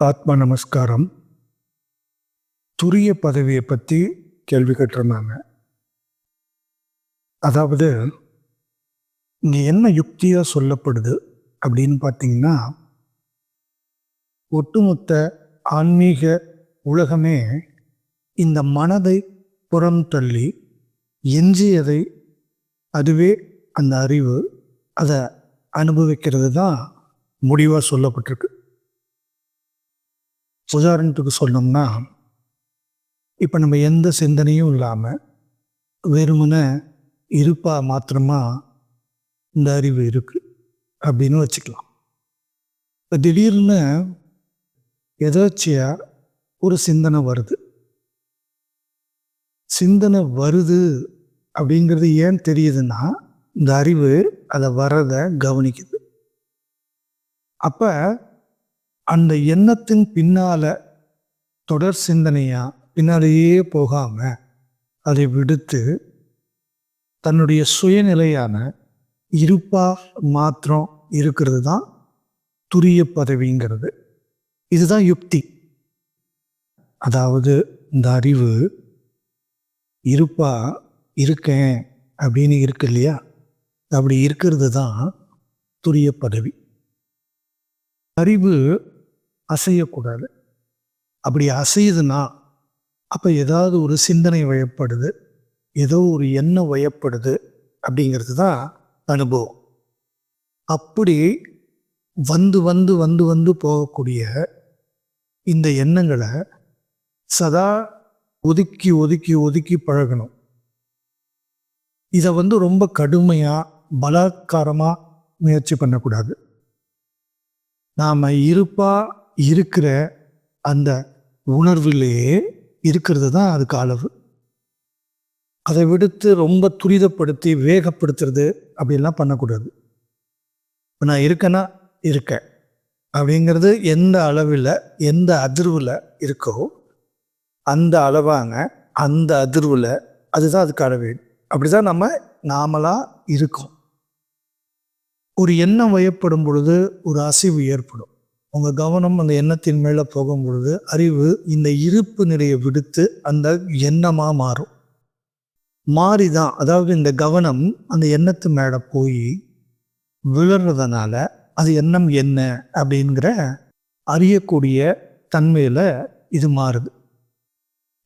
ஆத்மா நமஸ்காரம் துரிய பதவியை பற்றி கேள்வி கேட்டிருந்தாங்க. அதாவது இங்கே என்ன யுக்தியாக சொல்லப்படுது அப்படின்னு பார்த்தீங்கன்னா ஒட்டுமொத்த ஆன்மீக உலகமே இந்த மனதை புறம் தள்ளி எஞ்சியதை அதுவே அந்த அறிவு அதை அனுபவிக்கிறது தான் முடிவாக சொல்லப்பட்டிருக்கு. உதாரணத்துக்கு சொன்னோம்னா இப்போ நம்ம எந்த சிந்தனையும் இல்லாமல் வெறுமனே இருப்பா மாத்திரமா இந்த அறிவு இருக்குது அப்படின்னு வச்சுக்கலாம். இப்போ திடீர்னு எதாச்சியாக ஒரு சிந்தனை வருது. சிந்தனை வருது அப்படிங்கிறது ஏன் தெரியுதுன்னா இந்த அறிவு அதை வரதை கவனிக்குது. அப்போ அந்த எண்ணத்தின் பின்னால தொடர் சிந்தனையா பின்னாலேயே போகாம அதை விடுத்து தன்னுடைய சுயநிலையான இருப்பா மாத்திரம் இருக்கிறது தான் துரிய பதவிங்கிறது. இதுதான் யுக்தி. அதாவது இந்த அறிவு இருப்பா இருக்கேன் அப்படின்னு இருக்கு இல்லையா? அப்படி இருக்கிறது தான் துரிய பதவி. அறிவு அசையக்கூடாது. அப்படி அசையுதுன்னா அப்போ ஏதாவது ஒரு சிந்தனை வயப்படுது ஏதோ ஒரு எண்ணம் வயப்படுது அப்படிங்கிறது தான் அனுபவம். அப்படி வந்து வந்து வந்து வந்து போகக்கூடிய இந்த எண்ணங்களை சதா ஒதுக்கி ஒதுக்கி ஒதுக்கி பழகணும். இதை வந்து ரொம்ப கடுமையாக பலாத்காரமாக முயற்சி பண்ணக்கூடாது. நாம் இருப்பா இருக்கிற அந்த உணர்விலேயே இருக்கிறது தான் அதுக்கு அளவு. அதை விடுத்து ரொம்ப துரிதப்படுத்தி வேகப்படுத்துறது அப்படிலாம் பண்ணக்கூடாது. இப்போ நான் இருக்கேன்னா இருக்கேன். அப்படிங்கிறது எந்த அளவில் எந்த அதிர்வில் இருக்கோ அந்த அளவாங்க. அந்த அதிர்வில் அதுதான் அதுக்கு அளவு. அப்படி தான் நம்ம நாமளாக இருக்கோம். ஒரு எண்ணம் வயப்படும் பொழுது ஒரு அசைவு ஏற்படும். உங்கள் கவனம் அந்த எண்ணத்தின் மேலே போகும் பொழுது அறிவு இந்த இருப்பு நிலையை விடுத்து அந்த எண்ணமாக மாறும். மாறி தான் அதாவது இந்த கவனம் அந்த எண்ணத்து மேலே போய் விழுறதுனால அது எண்ணம் என்ன அப்படிங்கிற அறியக்கூடிய தன்மையில் இது மாறுது.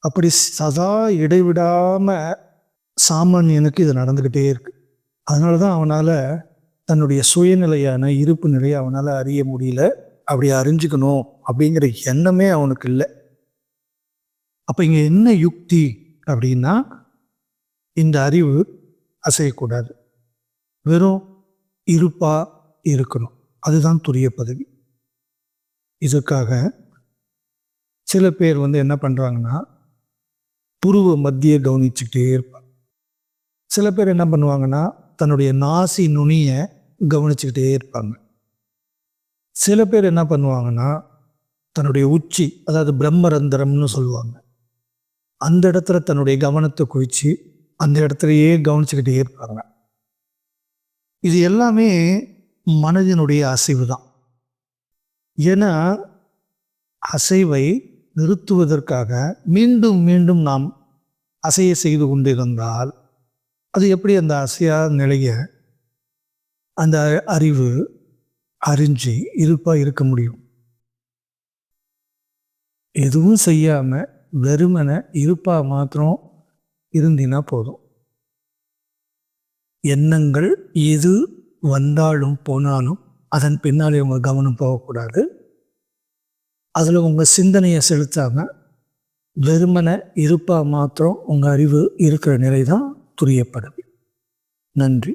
அப்படி சதா இடைவிடாமல் சாமானியனுக்கு இது நடந்துக்கிட்டே இருக்கு. அதனால தான் அவனால் தன்னுடைய சுயநிலையான இருப்பு நிலையை அவனால் அறிய முடியல. அப்படி அறிஞ்சுக்கணும் அப்படிங்கிற எண்ணமே அவனுக்கு இல்லை. அப்போ இங்கே என்ன யுக்தி அப்படின்னா இந்த அறிவு அசையக்கூடாது. வெறும் இருப்பா இருக்கணும். அதுதான் துரிய பதவி. இதுக்காக சில பேர் வந்து என்ன பண்ணுறாங்கன்னா புருவ மத்திய கவனிச்சுக்கிட்டே இருப்பாங்க. சில பேர் என்ன பண்ணுவாங்கன்னா தன்னுடைய நாசி நுனியை கவனிச்சுக்கிட்டே இருப்பாங்க. சில பேர் என்ன பண்ணுவாங்கன்னா தன்னுடைய உச்சி அதாவது பிரம்மரந்திரம்னு சொல்லுவாங்க. அந்த இடத்துல தன்னுடைய கவனத்தை குவிச்சு அந்த இடத்துலையே கவனிச்சுக்கிட்டே இருப்பாங்க. இது எல்லாமே மனதினுடைய அசைவு தான் ஏன்னா அசைவை நிறுத்துவதற்காக மீண்டும் மீண்டும் நாம் அசைய செய்து கொண்டிருந்தால் அது எப்படி அந்த அசையா நிலைய அந்த அறிவு அறிஞ்சு இருப்பாக இருக்க முடியும். எதுவும் செய்யாமல் வெறுமனை இருப்பாக மாத்திரம் இருந்தினா போதும். எண்ணங்கள் எது வந்தாலும் போனாலும் அதன் பின்னாலே உங்கள் கவனம் போகக்கூடாது. அதில் உங்கள் சிந்தனையை செலுத்தாமல் வெறுமனை இருப்பாக மாத்திரம் உங்கள் அறிவு இருக்கிற நிலை தான் துரியப்படவி நன்றி.